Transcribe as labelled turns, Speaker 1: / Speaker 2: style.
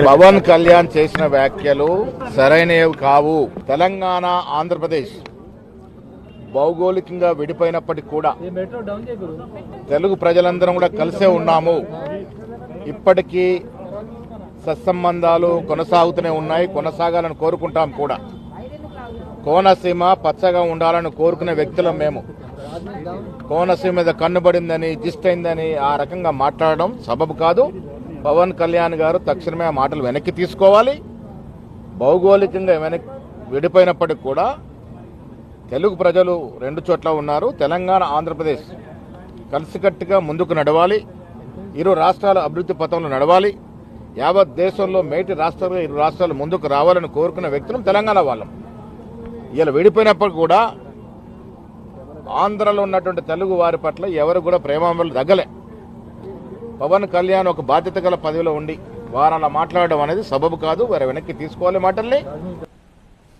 Speaker 1: పవన్ కళ్యాణ్ చేసిన వ్యాఖ్యలు సరైనవి కావు. తెలంగాణ ఆంధ్రప్రదేశ్ భౌగోళికంగా విడిపోయినప్పటికీ కూడా తెలుగు ప్రజలందరం కూడా కలిసే ఉన్నాము. ఇప్పటికీ సత్సంబంధాలు కొనసాగుతూనే ఉన్నాయి. కొనసాగాలని కోరుకుంటాం కూడా. కోనసీమ పచ్చగా ఉండాలని కోరుకునే వ్యక్తులం మేము. కోనసీమ మీద కన్నుబడిందని జిస్ట్ అయిందని ఆ రకంగా మాట్లాడడం సబబు కాదు. పవన్ కళ్యాణ్ గారు తక్షణమే ఆ మాటలు వెనక్కి తీసుకోవాలి. భౌగోళికంగా వెనక్కి విడిపోయినప్పటికి కూడా తెలుగు ప్రజలు రెండు చోట్ల ఉన్నారు. తెలంగాణ ఆంధ్రప్రదేశ్ కలిసికట్టుగా ముందుకు నడవాలి. ఇరు రాష్ట్రాల అభివృద్ధి పథంలో నడవాలి. యావత్ దేశంలో మేటి రాష్ట్రాలుగా ఇరు రాష్ట్రాలు ముందుకు రావాలని కోరుకున్న వ్యక్తులు తెలంగాణ వాళ్ళం. ఇలా విడిపోయినప్పుడు కూడా ఆంధ్రలో ఉన్నటువంటి తెలుగు వారి పట్ల ఎవరు కూడా ప్రేమామలు తగ్గలే. పవన్ కళ్యాణ్ ఒక బాధ్యత గల పదవిలో ఉండి వారు అలా మాట్లాడడం అనేది సబబు కాదు వారు వెనక్కి తీసుకోవాలి మాటల్ని.